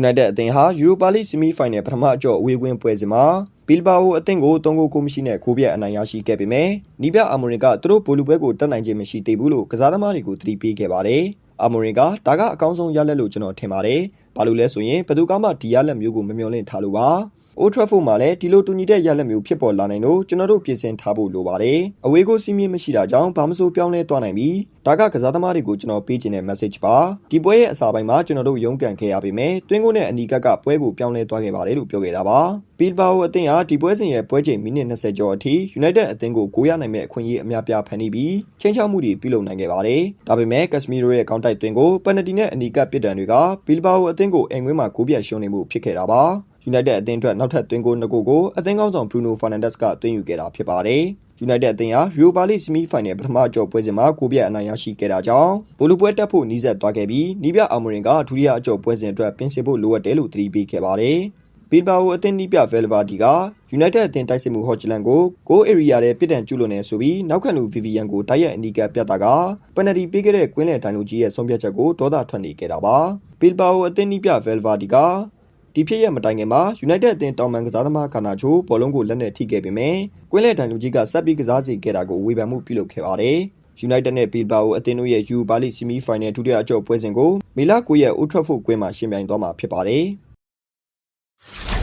United အသင်းဟာ Europa League Semi Final ပထမအကျော့အဝေးကွင်းပွဲစဉ်မှာဘီလ်ဘာအိုအသင်းကို3ဂိုးကိုမရှိနဲ့ဂိုးပြတ်အနိုင်ရရှိခဲ့ပေမဲ့နီးပြအာမိုရင်ကသူတို့ဘိုလူပွဲကိုတက်နိုင်ခြင်းမရှိသေးဘူးလို့ကစားသမားတွေကိုသတိပေးခဲ့ပါတယ်။ အာမိုရင်ကဒါကအကောင်းဆုံးရလက်လို့ကျွန်တော်ထင်ပါတယ်။ဘာလို့လဲဆိုရင်ဘယ်သူကမှဒီရလက်မျိုးကိုမမျှော်လင့်ထားလို့ပါ။ Old Trafford မှာလည်းဒီလိုတူညီတဲ့ရလက်မျိုးဖြစ်ပေါ်လာနိုင်လို့ကျွန်တော်တို့ပြင်ဆင်ထားဖို့လိုပါတယ်။အဝေးကိုစီးမြင့်မရှိတာကြောင့်ဘာမဆိုပြောင်းလဲသွားနိုင်ပြီ။ဒါကကစားသမားတွေကိုကျွန်တော်ပေးချင်တဲ့ message ပါ။ဒီပွဲရဲ့အစာပိုင်းမှာကျွန်တော်တို့ရုန်းကန်ခဲ့ရပေမဲ့တွင်းကိုနဲ့အနီကက်ကပွဲကိုပြောင်းလဲသွားခဲ့ပါတယ်လို့ပြောခဲ့တာပါ။ ဘီလ်ဘာအိုအသင်းဟာ ဒီပွဲစဉ်ရဲ့ ပွဲချိန် မိနစ်20ကျော်အထိ United အသင်းကို ဂိုးရနိုင်မဲ့အခွင့်အရေး အများပြား ဖန်တီးပြီးချင်းချောက်မှုတွေ ပြုလုပ်နိုင်ခဲ့ပါတယ်။ဒါပေမဲ့ Casemiro ရဲ့ကောင်းတိုက်သွင်းကို ပယ်နတီနဲ့ အနီကက်ပစ်ဒဏ်တွေက ဘီလ်ဘာအိုအသင်းကို အိမ်ဝင်းမှာ ဂိုးပြတ်ရှုံးနေမှု ဖြစ်ခဲ့တာပါ။ United အသင်းအတွက် နောက်ထပ် သွင်းဂိုးနှစ်ဂိုးကို အသင်းကောင်းဆောင် Bruno Fernandes က သွင်းယူခဲ့တာ ဖြစ်ပါတယ်။ United အသင်းဟာ Europa League Semi Final ပထမအကျော့ပွဲစဉ်မှာကိုပြတ်အနိုင်ရရှိခဲ့တာကြောင့်ဘိုလူပွဲတက်ဖို့နှီးဆက်သွားခဲ့ပြီးနီးပြအာမိုရင်က ဒုတိယအကျော့ပွဲစဉ်အတွက် ပြင်ဆင်ဖို့ လိုအပ်တယ်လို့ သတိပေးခဲ့ပါတယ်။ ဘီလ်ဘာအိုအသင်းနီးပြ Valverde က United အသင်းတိုက်စစ်မှု Hojland ကို goal area ထဲ ပြစ်ဒဏ်ကျူးလွန်နေဆိုပြီး နောက်ခံလူ Vivian ကို တိုက်ရိုက်အနီးကပ်ပြတ်တာကပယ်နတီပေးခဲ့တဲ့ ကွင်းလယ်တိုင်လူကြီးရဲ့ ဆုံးဖြတ်ချက်ကို ဒေါသထွက်နေခဲ့တာပါ။ဘီလ်ဘာအိုအသင်းနီးပြ Valverde က ဒီဖြစ်ရမတိုင်ခင်မှာ United အသင်း တောင်ပန်ကစားသမားကာနာချိုဘောလုံးကို လက်နဲ့ထိခဲ့ပေမဲ့ကွင်းလယ်တိုင်လူကြီးက ဆက်ပြီးကစားစီခဲ့တာကို ဝေဖန်မှုပြုလုပ်ခဲ့ပါတယ်။ United နဲ့ Bilbao အသင်းတို့ရဲ့ Europa League Semi Final ဒုတိယအကျော့ပွဲစဉ်ကို မေလ9ရက် Old Trafford ကွင်းမှာရှင်ပြိုင်သွားမှာဖြစ်ပါတယ်။ you